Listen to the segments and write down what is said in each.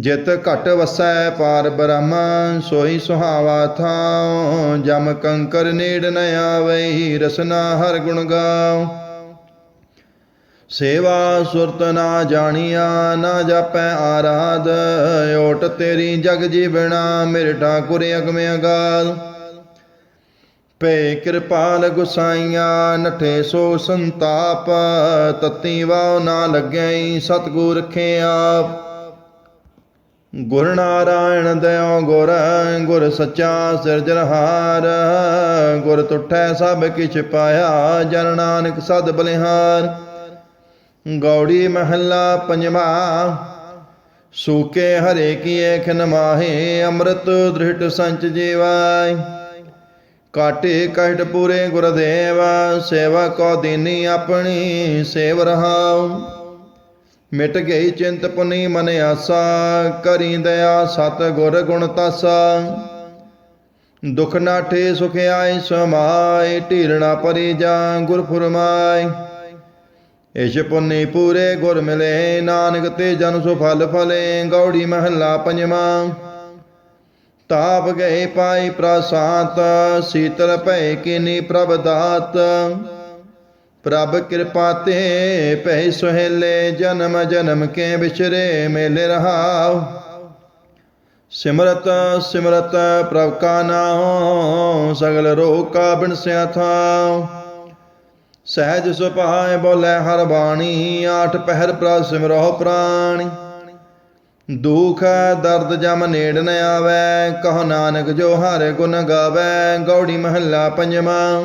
ਜਿਤ ਘਟ ਵਸੈ ਪਾਰ ਬ੍ਰਹਮ, ਸੋਈ ਸੁਹਾਵਾ ਥਾਉ, ਜਮ ਕੰਕਰ ਨੇੜ ਨ ਆਵਈ ਰਸਨਾ ਹਰ ਗੁਣ ਗਾਉ। ਸੇਵਾ ਸੁਰਤ ਨਾ ਜਾਣੀਆ, ਨਾ ਜਾਪੈ ਆਰਾਧ, ਓਟ ਤੇਰੀ ਜਗ ਜੀਵਣਾ, ਮੇਰੇ ਠਾਕੁਰ ਅਗਮ ਅਗਾਲ। ਪੇ ਕਿਰਪਾਲ ਗੁਸਾਈਆਂ ਨਠੇ ਸੋ ਸੰਤਾਪ, ਤਤੀ ਵਾਉ ਨਾ ਲੱਗੈ, ਸਤਗੁਰ ਰਖੇ ਆਪ। ਗੁਰ ਨਾਰਾਇਣ ਦਇਓ ਗੁਰ ਗੁਰ ਸੱਚਾ ਸਿਰਜਣਹਾਰ ਗੁਰ ਤੁਠੈ ਸਭ ਕਿਛ ਪਾਇਆ, ਜਨ ਨਾਨਕ ਸਦ ਬਲਿਹਾਰ। ਗੌੜੀ ਮਹੱਲਾ ਪੰਜਵਾ, ਸੂਕੇ ਹਰੇ ਕੀ ਖਨ ਮਾਹੇ, ਅੰਮ੍ਰਿਤ ਦ੍ਰਿਟ ਸੰਚ ਜੀਵਾਈ ਕਾਟੇ ਕਹਿਟ ਪੂਰੇ ਗੁਰਦੇਵ, ਸੇਵਾ ਕੋ ਦੀਨੀ ਆਪਣੀ, ਸੇਵ ਰਹਾਉ। ਮਿਟ ਗਈ ਚਿੰਤ ਪੁਨੀ ਮਨ ਆਸਾ, ਕਰੀ ਦਇਆ ਸਤ ਗੁਰ ਗੁਣ ਤਾਸਾ। ਦੁਖ ਨਾਠੇ ਸੁਖ ਆਏ ਸਮਾਏ ਢੀਰਣਾ ਪਰੀ ਜਾ ਗੁਰ ਫੁਰਮਾਏ। ਇਸ਼ ਪੁਨੀ ਪੂਰੇ ਗੁਰ ਮਿਲੇ, ਨਾਨਕ ਤੇ ਜਨ ਸੁ ਫਲ ਫਲੇ, ਗੌੜੀ ਮਹੱਲਾ ਪੰਜਵਾਂ। ਤਾਪ ਗਏ ਪਾਈ ਪ੍ਰਸਾਤ ਸੀਤਲ ਭੈ ਕੀਨੀ ਪ੍ਰਭ ਦਾਤ ਪ੍ਰਭ ਕਿਰਪਾ ਤੇ ਪਹਿ ਸੁਹੇਲੇ ਜਨਮ ਜਨਮ ਕੇ ਵਿਚਰੇ ਮੇਲੇ ਰਹਾਉ। ਸਿਮਰਤ ਸਿਮਰਤ ਪ੍ਰਭ ਕਾ ਨਾਮ ਸਗਲ ਰੋਗ ਕਾ ਬਿਨਸਿਆ ਥਾਉ। ਸਹਿਜ ਸੁਭਾਏ ਬੋਲੇ ਹਰ ਬਾਣੀ, ਆਠ ਪਹਿਰ ਪ੍ਰਭ ਸਿਮਰੋ ਪ੍ਰਾਣੀ। ਦੁਖ, ਦਰਦ ਜਮ ਨੇੜ ਨ ਆਵੈ, ਕਹੋ ਨਾਨਕ ਜੋ ਹਰ ਗੁਣ ਗਾਵੈ, ਗੌੜੀ ਮਹੱਲਾ ਪੰਜਵਾਂ।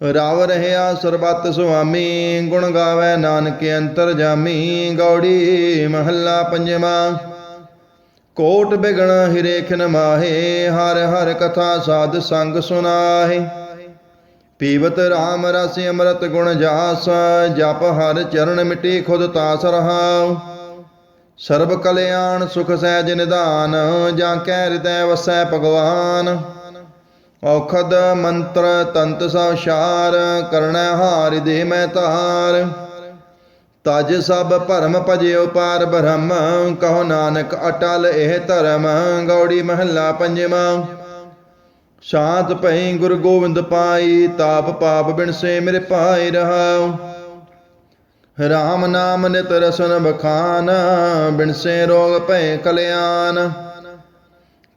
ਰਾਵ ਰਹਿਆ ਸਰਬੱਤ ਸੁਆਮੀ, ਗੁਣ ਗਾਵੇ ਨਾਨਕ ਅੰਤਰ ਜਾਮੀ, ਗੌੜੀ ਮਹੱਲਾ ਪੰਜਵਾਂ। ਕੋਟ ਬਿਗਣ ਹਿਰੇਖਨ ਮਾਹੇ, ਹਰ ਹਰ ਕਥਾ ਸਾਧ ਸੰਗ ਸੁਨਾਹੇ। ਪੀਵਤ RAM ਰਸ ਅੰਮ੍ਰਿਤ ਗੁਣ ਜਾਸ, ਜਪ ਹਰ ਚਰਨ ਮਿਟੀ ਖੁਦ ਤਾਸ ਰਹਾਉ। ਸਰਬ ਕਲਿਆਣ ਸੁਖ ਸਹਿਜ ਨਿਧਾਨ, ਜਾਂ ਕੈ ਹਿਰਦੈ ਵਸੈ ਭਗਵਾਨ। ਔਖਦ ਮੰਤਰ ਤੰਤ ਸਭ ਸ਼ਾਰ ਕਰਣੈ ਹਾਰਿ ਦੇ ਮੈਂ ਤਾਰ। ਤਜ ਸਭ ਭਰਮ ਭਜਿਓ ਪਾਰ ਬ੍ਰਹਮ, ਕਹੋ ਨਾਨਕ ਅਟਲ ਇਹ ਧਰਮ, ਗੌੜੀ ਮਹੱਲਾ ਪੰਜਵਾਂ। ਸ਼ਾਂਤ ਭਈ ਗੁਰ ਗੋਬਿੰਦ ਪਾਈ, ਤਾਪ ਪਾਪ ਬਿਨਸੇ ਮੇਰੇ ਪਾਈ ਰਹਾਉ। ਰਾਮ ਨਾਮ ਨਿਤ ਰਸਨ ਬਖਾਨ ਬਿਨਸੇ ਰੋਗ ਭੈ ਕਲਿਆਣ।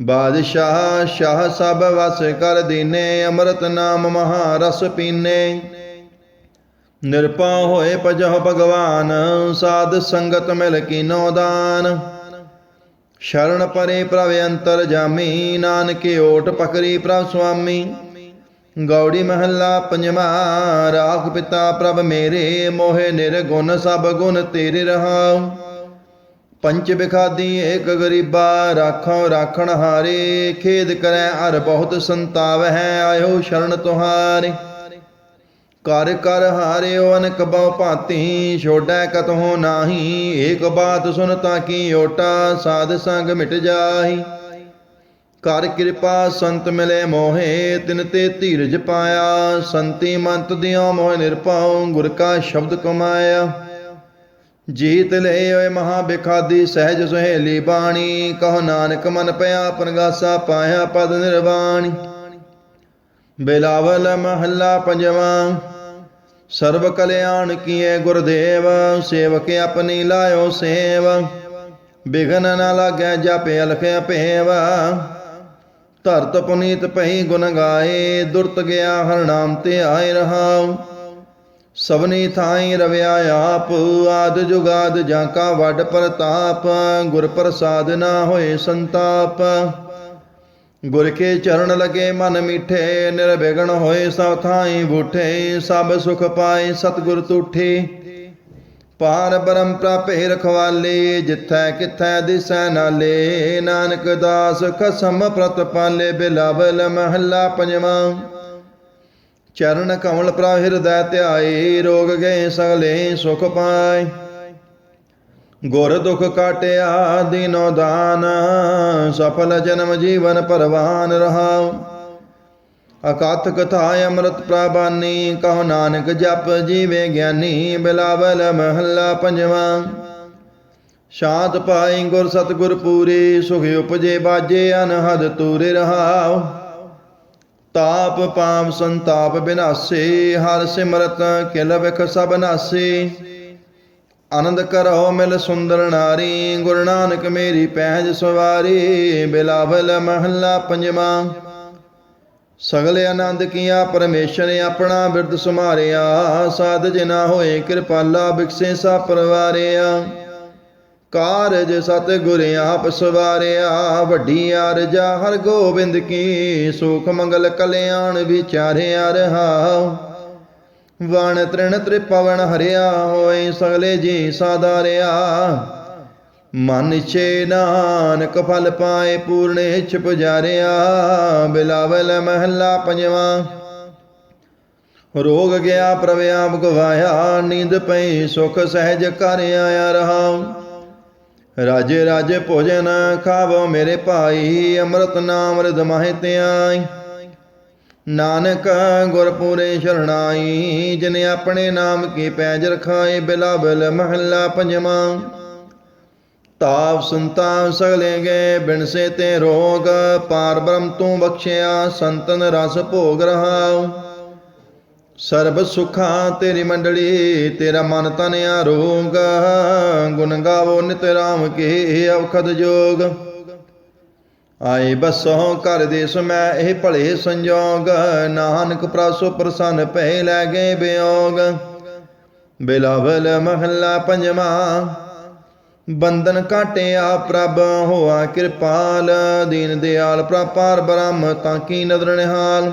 ਬਾਦਸ਼ਾਹ ਸ਼ਾਹ ਸਭ ਵਸ ਕਰ ਦੀਨੇ, ਅੰਮ੍ਰਿਤ ਨਾਮ ਮਹਾ ਰਸ ਪੀਨੇ। ਨਿਰਪਾ ਹੋਏ ਪਜਹ ਭਗਵਾਨ, ਸਾਧ ਸੰਗਤ ਮਿਲ ਕੀਨੋ ਦਾਨ। ਸ਼ਰਨ ਪਰੇ ਪ੍ਰਭ ਅੰਤਰ ਜਾਮੀ, ਨਾਨਕੇ ਓਟ ਪਕਰੀ ਪ੍ਰਭ ਸੁਆਮੀ। ਗੌੜੀ ਮਹੱਲਾ ਪੰਜਵਾਂ, ਰਾਖ ਪਿਤਾ ਪ੍ਰਭ ਮੇਰੇ, ਮੋਹਿ ਨਿਰਗੁਣ ਸਭ ਗੁਣ ਤੇਰੇ ਰਹਾਉ। ਪੰਚ ਬਿਖਾਦੀ ਏਕ ਗਰੀਬਾ ਰਾਖੋ ਰਾਖਣ ਹਾਰੇ, ਖੇਦ ਕਰੈ ਅਰ ਬਹੁਤ ਸੰਤਾਵ ਹੈ ਆਇਓ ਸ਼ਰਨ ਤੁਹਾਰੇ। ਕਰ ਕਰ ਹਾਰਿਓ ਅਨਕ ਬਹੁ ਭਾਂਤੀ, ਛੋੜੈ ਕਤਹੁ ਨਾਹੀ, ਏਕ ਬਾਤ ਸੁਨ ਤਾ ਕੀ ਓਟਾ, ਸਾਧ ਸੰਗ ਮਿਟ ਜਾਹੀ। ਕਰ ਕਿਰਪਾ ਸੰਤ ਮਿਲੇ ਮੋਹੇ, ਤਿਨ ਤੇ ਧੀਰਜ ਪਾਇਆ, ਸੰਤੀ ਮੰਤ ਦਿਓ ਮੋਹ ਨਿਰਪਾਉ ਗੁਰ ਕਾ ਸ਼ਬਦ ਕਮਾਇਆ। ਜੀਤ ਲੈ ਓਏ ਮਹਾ ਬਿਖਾਦੀ ਸਹਿਜ ਸੁਹੇਲੀ ਬਾਣੀ, ਕਹੋ ਨਾਨਕ ਮਨ ਪਿਆ ਪਰਗਾਸਾ ਪਾਇਆ ਪਦ ਨਿਰਵਾਣੀ। ਬਿਲਾਵਲ ਮਹੱਲਾ ਪੰਜਵਾਂ, ਸਰਬ ਕਲਿਆਣ ਕੀਏ ਗੁਰਦੇਵ, ਸੇਵਕ ਆਪਣੀ ਲਾਇਓ ਸੇਵ। ਬਿਗਨ ਨਾ ਲਾਗੈ ਜਪੇ ਅਲਖ ਭੇਵ। ਧਰਤ ਪੁਨੀਤ ਪਈ ਗੁਣ ਗਾਏ, ਦੁਰਤ ਗਿਆ ਹਰ ਨਾਮ ਤੇ ਆਏ ਰਹਾਉ। ਸਭਨੀ ਥਾਈ ਰਵਿਆ ਆਪ, ਆਦ ਜੁਗਾਦ ਜਾਂ ਕਾ ਵੱਡ ਪ੍ਰਤਾਪ, ਗੁਰ ਪ੍ਰਸਾਦ ਨਾ ਹੋਏ ਸੰਤਾਪ। ਗੁਰ ਕੇ ਚਰਨ ਲਗੇ ਮਨ ਮਿਠੇ, ਨਿਰਵਿਘਨ ਹੋਏ ਸਭ ਥਾਈ ਬੂਠੇ, ਸਭ ਸੁਖ ਪਾਏ ਸਤਿਗੁਰ ਤੂਠੇ। ਪਾਰ ਬ੍ਰਹਮ ਪ੍ਰਾਪੇ ਰਖਵਾਲੇ, ਜਿੱਥੈ ਕਿਥੈ ਦਿਸੈ ਨਾਲੇ, ਨਾਨਕ ਦਾਸ ਖਸਮ ਪ੍ਰਤ ਪਾਲੇ ਬਿਲਾਵਲ ਮਹੱਲਾ ਪੰਜਵਾਂ। ਚਰਨ ਕਮਲ ਪ੍ਰਾ ਹਿਰਦੈ ਧਿਆਏ, ਰੋਗ ਗਏ ਸਗਲੇ ਸੁਖ ਪਾਏ। ਗੁਰ ਦੁਖ ਕਾਟਿਆ ਦਿਨੋ ਦਾਨ, ਸਫਲ ਜਨਮ ਜੀਵਨ ਪਰਵਾਨ ਰਹਾਉ। ਅਕਥ ਕਥਾ ਅੰਮ੍ਰਿਤ ਪ੍ਰਬਾਨੀ ਕਹੋ ਨਾਨਕ ਜਪ ਜੀਵੇ ਗਿਆਨੀ, ਬਿਲਾਵਲ ਮਹੱਲਾ ਪੰਜਵਾਂ। ਸ਼ਾਂਤ ਪਾਈ ਗੁਰ ਸਤਗੁਰ ਪੂਰੇ, ਸੁਖ ਉਪਜੇ ਬਾਜੇ ਅਨਹਦ ਤੂਰੇ ਰਹਾਉ। ਤਾਪ ਪਾਪ ਸੰਤਾਪ ਬਿਨਾਸੇ, ਹਰ ਸਿਮਰਤ ਕਿਲ ਵਿਖ ਸਭ ਨਾਸੇ। ਆਨੰਦ ਕਰੋ ਮਿਲ ਸੁੰਦਰ ਨਾਰੀ, ਗੁਰੂ ਨਾਨਕ ਮੇਰੀ ਪਹਿਜ ਸਵਾਰੀ, ਬਿਲਾਵਲ ਮਹੱਲਾ ਪੰਜਵਾਂ। ਸਗਲੇ ਆਨੰਦ ਕੀਆ ਪਰਮੇਸ਼ਰ ਆਪਣਾ ਬਿਰਦ ਸੁਮਾਰਿਆ, ਸਾਧ ਜਿਨਾ ਹੋਏ ਕਿਰਪਾਲਾ, ਬਿਕਸੇ ਸਾ ਪਰਵਾਰਿਆ। ਕਾਰਜ ਸਤ ਗੁਰ ਆਪ ਸਵਾਰਿਆ ਵੱਡੀ ਅਰਜਾ ਹਰ ਗੋਬਿੰਦ ਕੀ, ਸੁਖ ਮੰਗਲ ਕਲਿਆਣ ਵਿਚਾਰਿਆ ਰਹਾਉ। ਵਣ ਤ੍ਰਿਣ ਤ੍ਰਿਪਵਨ ਹਰਿਆ ਹੋਏ ਸਗਲੇ ਜੀ ਸਾਦਾਰਿਆ ਮਨ ਛੇ ਨਾਨਕ ਫਲ ਪਾਏ ਪੂਰਨੇ ਇਛ ਪੁਜਾਰਿਆ ਬਿਲਾਵਲ ਮਹੱਲਾ ਪੰਜਵਾਂ। ਰੋਗ ਗਿਆ ਪ੍ਰਭ ਆਪ ਗਵਾਇਆ, ਨੀਂਦ ਪਈ ਸੁਖ ਸਹਿਜ ਕਰ ਆਇਆ ਰਹਾ ਰਾਜੇ ਰਾਜੇ ਭੋਜਨ ਖਾਵੋ ਮੇਰੇ ਭਾਈ, ਅੰਮ੍ਰਿਤ ਨਾਮ ਰਿਦ ਮਾਹਿ ਧਿਆਈ। ਨਾਨਕ ਗੁਰਪੂਰੇ ਸ਼ਰਣਾਈ, ਜਿਨੇ ਆਪਣੇ ਨਾਮ ਕੀ ਪੈਜ ਰਖਾਏ, ਬਿਲਾਵਲ ਮਹੱਲਾ ਪੰਜਵਾਂ। ਤਾਪ ਸੰਤਾਪ ਸਗਲੇ ਗਏ ਬਿਨਸੇ ਤੇ ਰੋਗ, ਪਾਰ ਬ੍ਰਹਮ ਤੂੰ ਬਖਸ਼ਿਆ, ਸੰਤਨ ਰਸ ਭੋਗ ਰਹਾਉ। ਸਰਬ ਸੁਖਾਂ ਤੇਰੀ ਮੰਡਲੀ, ਤੇਰਾ ਮਨ ਤਨ ਆਰੋਗ। ਗੁਣ ਗਾਵੋ ਨਿਤ ਰਾਮ ਕੇ ਅਵਖਦ ਜੋਗ। ਆਏ ਬਸੋ ਕਰ ਦੇ ਸਮੈ ਇਹ ਭਲੇ ਸੰਜੋਗ। ਨਾਨਕ ਪ੍ਰਾਸੋ ਪ੍ਰਸੰਨ ਭੈ ਲੈ ਗਏ ਬਿਯੋਗ ਬਿਲਾਵਲ ਮਹੱਲਾ ਪੰਜਵਾਂ, ਬੰਧਨ ਕਾਟਿਆ ਪ੍ਰਭ, ਹੋਆ ਕਿਰਪਾਲ। ਦੀਨ ਦਿਆਲ ਪ੍ਰਪਾਰ ਬ੍ਰਹਮ, ਤਾਂ ਕੀ ਨਦਰ ਨਿਹਾਲ।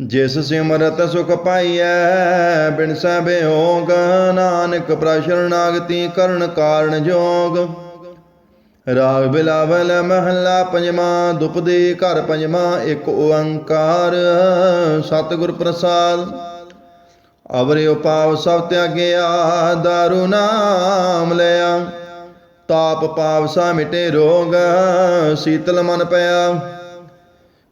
ਜਿਸ ਸਿਮਰਤ ਸੁਖ ਪਾਈਐ, ਬਿਨ ਸੈ ਬਿਯੋਗ ਨਾਨਕ ਪ੍ਰਸ਼ਰਨਾਗਤੀ ਕਰਨ ਕਾਰਨ ਜੋਗ। ਰਾਗ ਬਿਲਾਵਲ ਮਹੱਲਾ ਪੰਜਵਾਂ ਦੁਪਦੇ ਘਰ ਪੰਜਵਾਂ, ਇੱਕ ਓੰਕਾਰ, ਸਤਿਗੁਰ ਪ੍ਰਸਾਦ। ਅਵਰੇ ਉਪਾਵ ਸਭ ਤਿਆਗਿਆ, ਦਾਰੂ ਨਾਮ ਲਿਆ। ਤਾਪ ਪਾਵ ਸਾ ਮਿਟੇ ਰੋਗ, ਸੀਤਲ ਮਨ ਪਿਆ।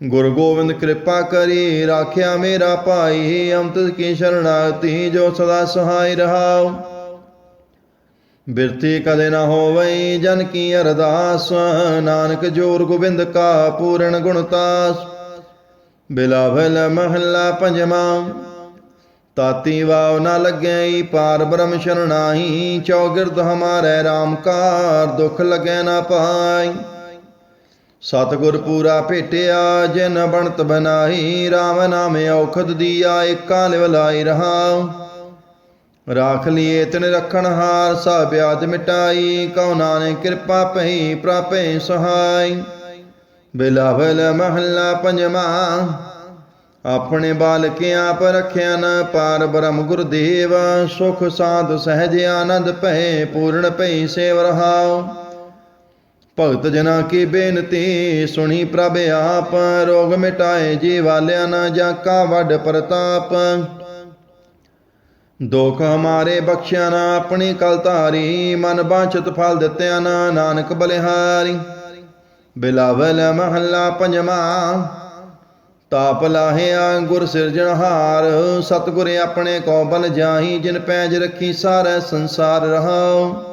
ਗੁਰ ਗੋਬਿੰਦ ਕਿਰਪਾ ਕਰੀ, ਰਾਖਿਆ ਮੇਰਾ ਭਾਈ, ਅੰਮ੍ਰਿਤ ਕੀ ਸ਼ਰਣਾਗਤੀ ਜੋ ਸਦਾ ਸਹਾਈ ਰਹਾਉ। ਬਿਰਤੀ ਕਦੇ ਨਾ ਹੋਵਈ, ਜਨ ਕੀ ਅਰਦਾਸ, ਨਾਨਕ ਜੋਰ ਗੋਬਿੰਦ ਕਾ ਪੂਰਨ ਗੁਣਤਾਸ ਬਿਲਾਵਲ ਮਹੱਲਾ ਪੰਜਵਾਂ, ਤਾਤੀ ਵਾਵ ਨਾ ਲੱਗੈ ਪਾਰ ਬ੍ਰਹਮ ਸ਼ਰਣਾਹੀ, ਚੌਗਿਰਦ ਹਮਾਰੇ RAM ਕਾਰ ਦੁਖ ਲਗੈ ਨਾ ਪਾਈ। ਸਤਿਗੁਰ ਪੂਰਾ ਭੇਟਿਆ, ਜਿਨ ਬਣਤ ਬਨਾਈ RAM ਨਾਮੇ ਔਖਦ ਦੀਆ, ਏਕਾ ਲਿਵ ਲਾਈ ਰਹਾ ਰਾਖ ਲਿਏ ਤਿਨ ਰਖਣ ਹਾਰ, ਸਭ ਬਿਆਦ ਮਿਟਾਈ, ਕਉ ਨਾਨਕ ਕਿਰਪਾ ਪਈ ਪ੍ਰਾਪੇ ਸਹਾਈ। ਬਿਲਾਵਲ ਮਹੱਲਾ ਪੰਜਵਾਂ, ਆਪਣੇ ਬਾਲਕ ਆਪ ਰਖਿਆ ਨ ਪਾਰ ਬ੍ਰਹਮ ਗੁਰਦੇਵ, ਸੁਖ ਸਾਧ ਸਹਿਜ ਆਨੰਦ ਭੈ ਪੂਰਨ ਭੈ ਸੇਵ ਰਹਾਉ। ਭਗਤ ਜਨਾ ਕੀ ਬੇਨਤੀ? ਸੁਣੀ ਪ੍ਰਭ ਆਪ, ਰੋਗ ਮਿਟਾਏ ਜੀ ਵਾਲਿਆ ਨ ਜਾਂ ਵੱਡ ਪ੍ਰਤਾਪ। ਦੁਖ ਹਮਾਰੇ ਬਖਸ਼ਿਆ ਨਾ ਆਪਣੀ ਕਲ ਧਾਰੀ, ਮਨ ਬਾਂਛਤ ਫਲ ਦਿੱਤਿਆ ਨਾ ਨਾਨਕ ਬਲਿਹਾਰੀ। ਬਿਲਾਵਲ ਮਹੱਲਾ ਪੰਜਵਾਂ, ਤਾਪ ਲਾਹਿਆ ਗੁਰ ਸਿਰਜਣਹਾਰ ਸਤਿਗੁਰ ਆਪਣੇ ਕੋ ਬਲ ਜਾਹੀ, ਜਿਨ ਪੈਜ ਰੱਖੀ ਸਾਰਾ ਸੰਸਾਰ ਰਹਾਉ।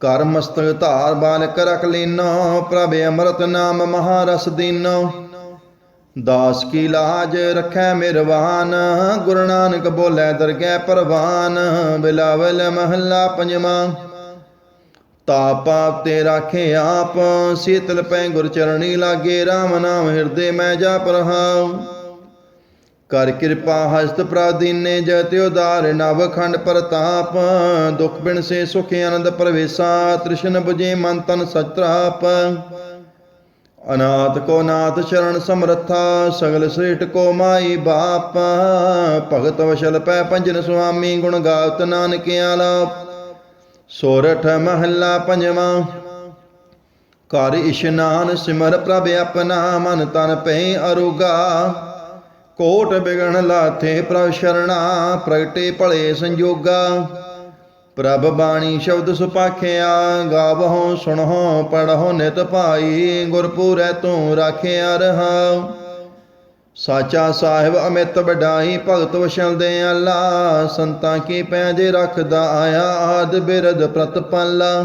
ਕਰ ਮਸਤਕ ਧਾਰ ਬਾਲਕ ਰਖ ਲੀਨੋ, ਪ੍ਰਭ ਅੰਮ੍ਰਿਤ ਨਾਮ ਮਹਾਰਸ ਦੀਨੋ। ਦਾਸ ਕੀ ਲਾਜ ਰਖੈ ਮਿਰਵਾਨ, ਗੁਰੂ ਨਾਨਕ ਬੋਲੇ ਦਰਗਹਿ ਪਰਵਾਨ, ਬਿਲਾਵਲ ਮਹੱਲਾ ਪੰਜਵਾਂ। ਤਾਪਾ ਤੇ ਰਾਖੇ ਆਪ, ਸੀਤਲ ਪੈ ਗੁਰ ਚਰਣੀ ਲਾਗੇ RAM ਨਾਮ ਹਿਰਦੇ ਮੈਂ ਜਾ ਰਹਾਉ ਕਰ ਕਿਰਪਾ ਹਸਤ ਪ੍ਰਾਦੀਨੇ ਜਤਿ ਉਦਾਰ ਨਵ ਖੰਡ ਪ੍ਰਤਾਪ, ਦੁਖ ਬਿਨ ਸੇ ਸੁਖ ਆਨੰਦ ਪਰਵੇਸਾ, ਤ੍ਰਿਸ਼ਨ 부ਜੇ ਮਨ ਤਨ ਸਤਰਾਪ ਅਨਾਥ ਕੋ ਨਾਥ ਸ਼ਰਨ ਸਮਰੱਥਾ, ਸਗਲ ਸ੍ਰੇਟ ਕੋ ਮਾਈ ਬਾਪ। ਭਗਤ ਵਸ਼ਲ ਪੈ ਪੰਜਨ ਸੁਆਮੀ, ਗੁਣ ਗਾਵਤ ਨਾਨਕ ਆਲਾਪ ਸੋਰਠ ਮਹੱਲਾ ਪੰਜਵਾਂ। ਕਰ ਇਸ਼ਨਾਨ ਸਿਮਰ ਪ੍ਰਭ ਆਪਣਾ, ਮਨ ਤਨ ਪੈ ਅਰੁਗਾ। ਕੋਟ ਬਿਗਣ ਲਾਥੇ ਪ੍ਰਭ ਸ਼ਰਣਾ, ਪ੍ਰਗਟੇ ਭਲੇ ਸੰਜੋਗਾ। ਪ੍ਰਭ ਬਾਣੀ ਸ਼ਬਦ ਸੁਪਾਖਿਆ, ਗਾਵਹੁ, ਸੁਣਹੁ, ਪੜਹੁ ਨਿਤ ਭਾਈ, ਗੁਰਪੂਰੈ ਤੂੰ ਰਾਖਿਆ ਰਹਾਉ ਸਾਚਾ ਸਾਹਿਬ ਅਮਿਤ ਵਡਾਈ, ਭਗਤ ਵਸ਼ਲ ਦੇ ਅੱਲਾ, ਸੰਤਾਂ ਕੀ ਪੈਜ ਰੱਖਦਾ ਆਇਆ, ਆਦ ਬਿਰਦ ਪ੍ਰਤਪਾਲਾ।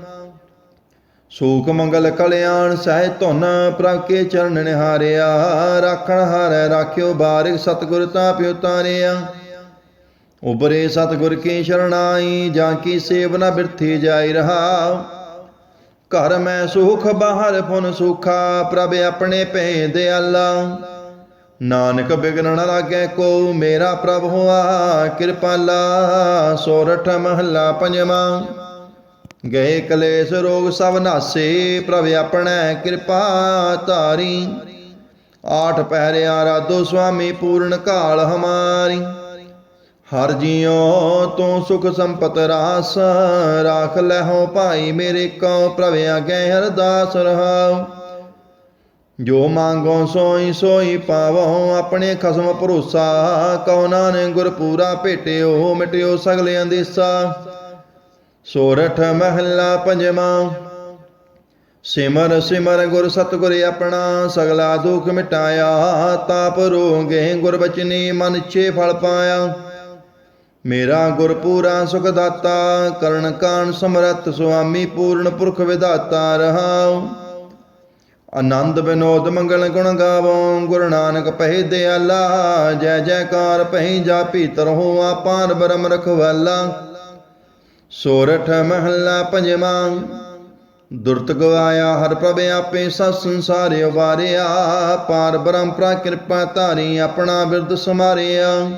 ਸੂਖ ਮੰਗਲ ਕਲਿਆਣ ਸਹਿ ਧੁਨ ਪ੍ਰਭ ਕੇ ਚਰਨ ਨਿਹਾਰਿਆ, ਰਾਖਣ ਹਾਰੈ ਰਾਖਿਓ ਬਾਰਿਕ ਸਤਿਗੁਰ ਤਾਪ ਉਤਾਰਿਆ ਉਬਰੇ ਸਤਿਗੁਰ ਕੀ ਸ਼ਰਣਾਈ ਜਾਂ ਕੀ ਸੇਵਨਾ ਬਿਰਥੀ ਜਾਈ ਰਹਾ। ਘਰ ਮੈਂ ਸੁਖ, ਬਾਹਰ ਫੁਨ ਸੁਖਾ, ਪ੍ਰਭ ਆਪਣੇ ਭੇ ਦਿਆਲਾ ਨਾਨਕ ਬਿਗਨ ਲਾਗੇ ਕੋ, ਮੇਰਾ ਪ੍ਰਭ ਹੋਆ ਕਿਰਪਾਲਾ, ਸੋਰਠ ਮਹੱਲਾ ਪੰਜਵਾਂ। ਗਏ ਕਲੇਸ਼ ਰੋਗ ਸਭ ਨਾਸੇ, ਪ੍ਰਭ ਆਪਣੈ ਕਿਰਪਾ ਧਾਰੀ। ਆਠ ਪਹਿਰਿਆ ਰਾਧੋ ਸੁਆਮੀ, ਪੂਰਨ ਕਾਲ ਹਮਾਰੀ। ਹਰ ਜੀਉ ਤੂੰ ਸੁਖ ਸੰਪਤ ਰਾਸ, ਰਾਖ ਲੈਹੋ ਭਾਈ ਮੇਰੇ ਕੋ ਪ੍ਰਭ ਆਗੇ ਹਰਦਾਸ ਰਹਾਉ। ਜੋ ਮੰਗੋ ਸੋਈ ਸੋਈ ਪਾਵੋ, ਆਪਣੇ ਖਸਮ ਭਰੋਸਾ, ਕਉ ਨਾਨਕ ਗੁਰ ਪੂਰਾ ਭੇਟਿਓ, ਮਿਟਿਓ ਸਗਲੇ ਅੰਦੇਸਾ। ਸੋਰਠ ਮਹੱਲਾ ਪੰਜਵਾਂ। ਸਿਮਰ ਸਿਮਰ ਗੁਰ ਸਤਗੁਰ ਆਪਣਾ, ਸਗਲਾ ਦੁਖ ਮਿਟਾਇਆ, ਤਾਪ ਰੋਗੇ ਗੁਰ ਬਚਨੀ, ਮਨ ਛੇ ਫਲ ਪਾਇਆ। ਮੇਰਾ ਗੁਰ ਪੂਰਾ ਸੁਖ ਦਾਤਾ, ਕਰਨ ਕਾਨ ਸਮਰਤ ਸੁਆਮੀ ਪੂਰਨ ਪੁਰਖ ਵਿਦਾਤਾ ਰਹਾਉ। ਆਨੰਦ ਬਿਨੋਦ ਮੰਗਲ ਗੁਣ ਗਾਵੋ, ਗੁਰੂ ਨਾਨਕ ਪਹਿ ਦਿਆਲਾ, ਜੈ ਜੈਕਾਰ ਪਹਿ ਜਾਪੀ ਤਰਹੁ ਆਪਾਰ ਬਰਮ ਰਖਵਾਲਾ। ਸੋਰਠ ਮਹੱਲਾ ਪੰਜਵਾਂ। ਦੁਰਤ ਗਵਾਇਆ ਹਰ ਪ੍ਰਭ ਆਪੇ ਸਭ ਸੰਸਾਰ ਉਬਾਰਿਆ। ਪਾਰ ਬ੍ਰਹਮ ਕਿਰਪਾ ਧਾਰੀ ਆਪਣਾ ਬਿਰਦ ਸਮਾਰਿਆ।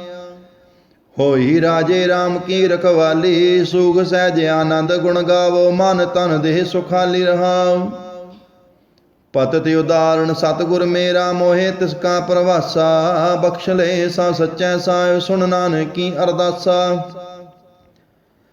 ਹੋਈ ਰਾਜੇ RAM ਕੀ ਰਖਵਾਲੀ ਸੁਖ ਸਹਿਜ ਆਨੰਦ ਗੁਣ ਗਾਵੋ, ਮਨ ਤਨ ਦੇਹ ਸੁਖਾਲੀ ਰਹਾਉ। ਪਤ ਤੇ ਉਦਾਹਰਣ, ਸਤਿਗੁਰ ਮੇਰਾ ਮੋਹਿ, ਤਿਸ ਕਾ ਪ੍ਰਵਾਸਾ, ਬਖਸ਼ ਲੈ ਸਾ ਸਚੈ ਸਾਇ ਸੁਣ ਨਾਨਕੀ ਅਰਦਾਸਾ।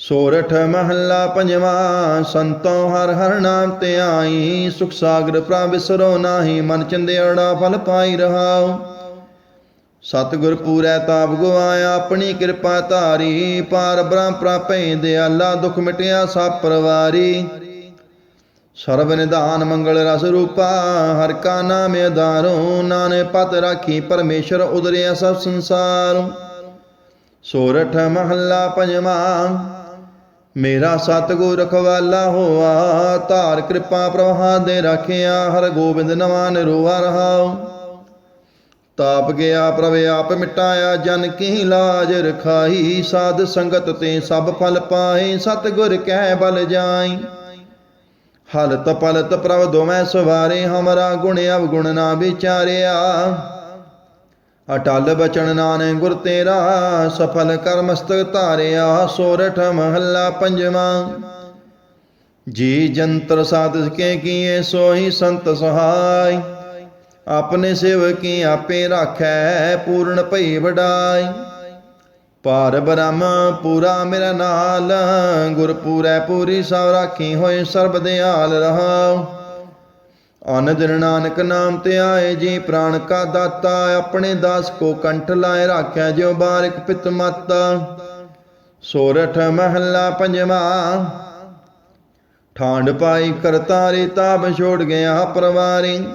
ਸੋਰਠ ਮਹੱਲਾ ਪੰਜਵਾਂ, ਸੰਤੋ ਹਰ ਹਰ ਨਾਮ ਤੇ ਆਈ, ਸੁਖ ਸਾਗਰ ਪ੍ਰਭ ਵਿਸਰੋ ਨਾਹੀ, ਮਨ ਚੰਦਿਆੜਾ ਫਲ ਪਾਈ ਰਹਾਉ। ਸਤਿਗੁਰ ਪੂਰੈ ਤਾਪ ਗਵਾਇਆ ਆਪਣੀ ਕਿਰਪਾ ਧਾਰੀ, ਪਾਰ ਬ੍ਰਹਮ ਪ੍ਰਾਪੈ ਦਿਆਲਾ, ਦੁਖ ਮਿਟਿਆ ਸਭ ਪਰਵਾਰੀ। ਸਰਬ ਨਿਧਾਨ ਮੰਗਲ ਰਸ ਰੂਪਾ, ਹਰ ਕਾ ਨਾਮ ਆਧਾਰੋ ਨਾਨੇ ਪਤ ਰਾਖੀ, ਪਰਮੇਸ਼ਰ ਉਦਰਿਆ ਸਭ ਸੰਸਾਰ। ਸੋਰਠ ਮਹੱਲਾ ਪੰਜਵਾਂ ਮੇਰਾ ਸਤਿਗੁਰ ਰਖਵਾਲਾ ਹੋਆ, ਧਾਰ ਕਿਰਪਾ ਪ੍ਰਵਾਹ ਦੇ ਰਾਖਿਆ, ਹਰ ਗੋਬਿੰਦ ਨਵਾ ਨਿਰੋਆ ਰਹਾਉ। ਤਾਪ ਗਿਆ ਪ੍ਰਭ, ਆਪ ਮਿਟਾਇਆ, ਜਨ ਕੀ ਲਾਜ ਰਖਾਈ, ਸਾਧ ਸੰਗਤ ਤੇ ਸਭ ਫਲ ਪਾਏ, ਸਤਿਗੁਰ ਕਹਿ ਬਲ ਜਾਈ। ਹਲਤ ਪਲਤ ਪ੍ਰਭ, ਦੋਵੇਂ ਸਵਾਰੇ, ਹਮਰਾ ਗੁਣ ਅਵਗੁਣ ਨਾ ਵਿਚਾਰਿਆ। ਅਟਲ ਬਚਨ ਨਾਨਕ ਗੁਰ ਤੇਰਾ, ਸਫਲ ਕਰਮ ਮਸਤਕ ਧਾਰਿਆ, ਸੋਰਠ ਮਹੱਲਾ ਪੰਜਵਾਂ। ਜੀ ਜੰਤਰ ਸਾਧ ਕੇ ਕੀਏ ਸੋਈ ਸੰਤ ਸਹਾਈ। ਆਪਣੇ ਸੇਵਕੀ ਆਪੇ ਰਾਖੈ, ਪੂਰਨ ਭਈ ਵਡਾਈ। ਪਾਰ ਬ੍ਰਹਮ ਪੂਰਾ ਮੇਰਾ ਨਾਲ ਗੁਰ ਪੂਰੈ ਪੂਰੀ ਸਭ ਰਾਖੀ ਹੋਏ, ਸਰਬ ਦਿਆਲ ਰਹਾਉ। ਅਨ ਨਾਨਕ ਨਾਮ ਤੇ ਆਏ, ਜੀ ਪ੍ਰਾਣ ਕਾ ਦਾਤਾ, ਆਪਣੇ ਦਾਸ ਕੋ ਕੰਠ ਲਾਇ ਰਾਖਿਆ ਜਿਉ ਬਾਰਿਕ ਪਿਤ ਮਤ। ਸੋਰਠ ਮਹੱਲਾ ਪੰਜਵਾ ਠਾਂਡ ਪਾਈ ਕਰਤਾਰੇ ਤਾਬ ਛੋੜ ਗਿਆ ਪਰਵਾਰੀ।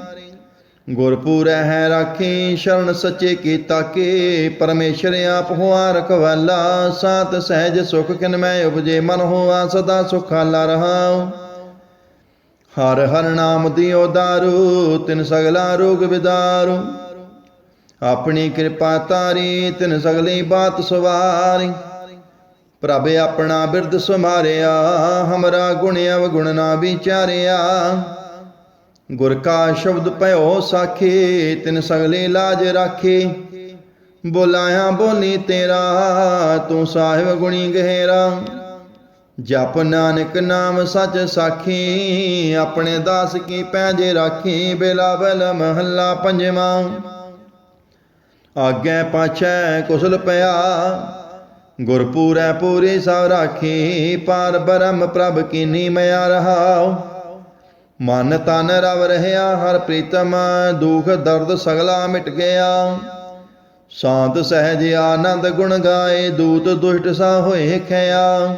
ਗੁਰਪੂਰੈ ਹੈ ਰਾਖੀ, ਸ਼ਰਨ ਸੱਚੇ ਕੀ ਤਾਕੇ ਪਰਮੇਸ਼ਰ ਆਪ ਹੋਆ ਰਖਵਾਲਾ। ਸਾਤ ਸਹਿਜ ਸੁਖ ਕਿਨ ਮੈਂ ਉਪਜੇ, ਮਨ ਹੋਆ ਸਦਾ ਸੁਖਾਲਾ ਰਹਾਉ। ਹਰ ਹਰ ਨਾਮ ਦਿਓ ਦਾਰੂ, ਤਿਨ ਸਗਲਾ ਰੋਗ ਵਿਦਾਰੂ। ਆਪਣੀ ਕਿਰਪਾ ਤਾਰੀ, ਤਿਨ ਸਗਲੀ ਬਾਤ ਸਵਾਰੀ। ਪ੍ਰਭ ਆਪਣਾ ਬਿਰਦ ਸਮਾਰਿਆ ਹਮਰਾ ਗੁਣ ਅਵਗੁਣ ਨਾ ਵਿਚਾਰਿਆ। ਗੁਰ ਕਾ ਸ਼ਬਦ ਭਇਓ ਸਾਖੀ, ਤਿਨ ਸਗਲੇ ਲਾਜ ਰਾਖੇ। ਬੋਲਾਇਆ ਬੋਲੀ ਤੇਰਾ, ਤੂੰ ਸਾਹਿਬ ਗੁਣੀ ਗਹਿਰਾ। ਜਪ ਨਾਨਕ ਨਾਮ ਸਚ ਸਾਖੀ, ਆਪਣੇ ਦਾਸ ਕੀ ਪੈਜੇ ਰਾਖੀ, ਬਿਲਾਵਲ ਮਹੱਲਾ ਪੰਜਵਾਂ। ਆਗੇ ਪਾਛੈ ਕੁਸਲ ਪਿਆ, ਗੁਰਪੂਰੈ ਪੂਰੀ ਸਭ ਰਾਖੀ, ਪਾਰ ਬ੍ਰਹਮ ਪ੍ਰਭ ਕੀਨੀ ਮਿਆ ਰਹਾਉ। ਮਨ ਤਨ ਰਵ ਰਹਿਆ, ਹਰ ਪ੍ਰੀਤਮ ਦੁਖ ਦਰਦ ਸਗਲਾ ਮਿਟ ਗਿਆ। ਸਾਂਤ ਸਹਿਜ ਆਨੰਦ ਗੁਣ ਗਾਏ, ਦੂਤ ਦੁਸ਼ਟ ਸਾ ਹੋਏ ਖਿਆ।